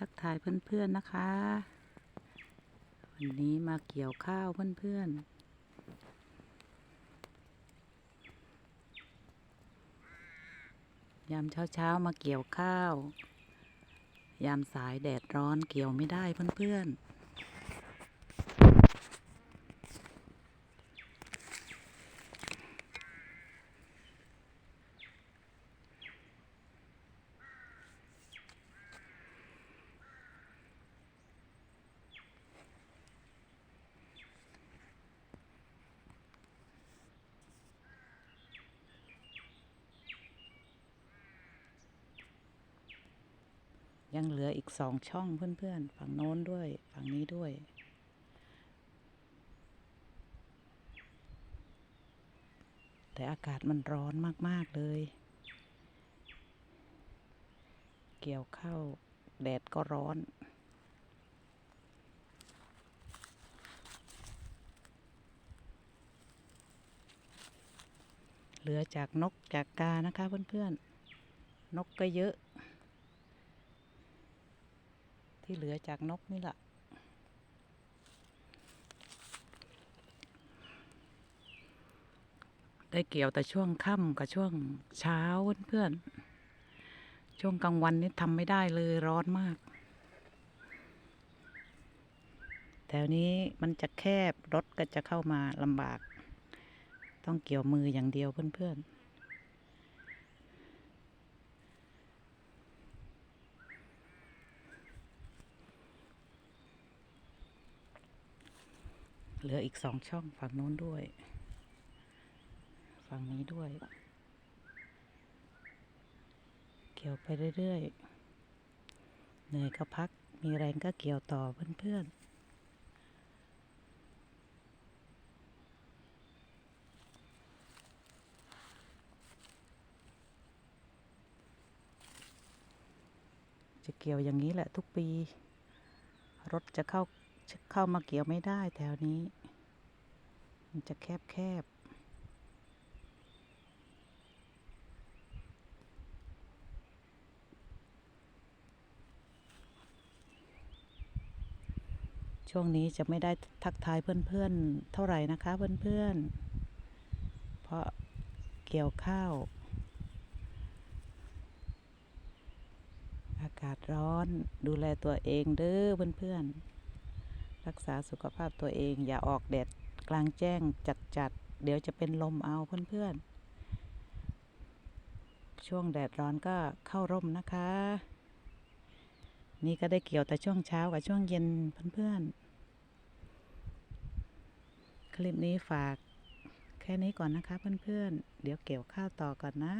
ทักทายเพื่อนๆนะคะ วันนี้มาเกี่ยวข้าวเพื่อนๆยามเช้าๆมาเกี่ยวข้าว ยามสายแดดร้อนเกี่ยวไม่ได้เพื่อนๆ ยังเหลืออีกสองช่องเพื่อนๆ ฝั่งโน้นด้วย ฝั่งนี้ด้วย แต่อากาศมันร้อนมากๆเลย เกี่ยวข้าวแดดก็ร้อนเหลือจากนกจากกานะคะเพื่อนๆ นกก็เยอะ ที่เหลือจากนกนี่แหละได้เกี่ยวแต่ช่วงค่ำกับช่วงเช้าเพื่อนๆช่วงกลางวันนี่ทำไม่ได้เลยร้อนมาก แถวนี้มันจะแคบรถก็จะเข้ามาลำบาก ต้องเกี่ยวมืออย่างเดียวเพื่อนๆ เหลืออีกสองช่องฝั่งโน้นด้วย ฝั่งนี้ด้วย เกี่ยวไปเรื่อยๆ เหนื่อยก็พัก มีแรงก็เกี่ยวต่อเพื่อนๆจะเกี่ยวอย่างนี้แหละทุกปี รถจะเข้า เข้ามาเกี่ยวไม่ได้แถวนี้ มันจะแคบแคบช่วงนี้จะไม่ได้ทักทายเพื่อนๆ เท่าไหร่นะคะเพื่อนๆ เพราะเกี่ยวข้าว อากาศร้อนดูแลตัวเองเด้อเพื่อนๆ รักษาสุขภาพตัวเอง อย่าออกแดดกลางแจ้งจัดๆ เดี๋ยวจะเป็นลมเอาเพื่อนๆ ช่วงแดดร้อนก็เข้าร่มนะคะ นี่ก็ได้เกี่ยวแต่ช่วงเช้ากับช่วงเย็นเพื่อนๆ คลิปนี้ฝากแค่นี้ก่อนนะคะเพื่อนๆ เดี๋ยวเกี่ยวข้าวต่อก่อนนะ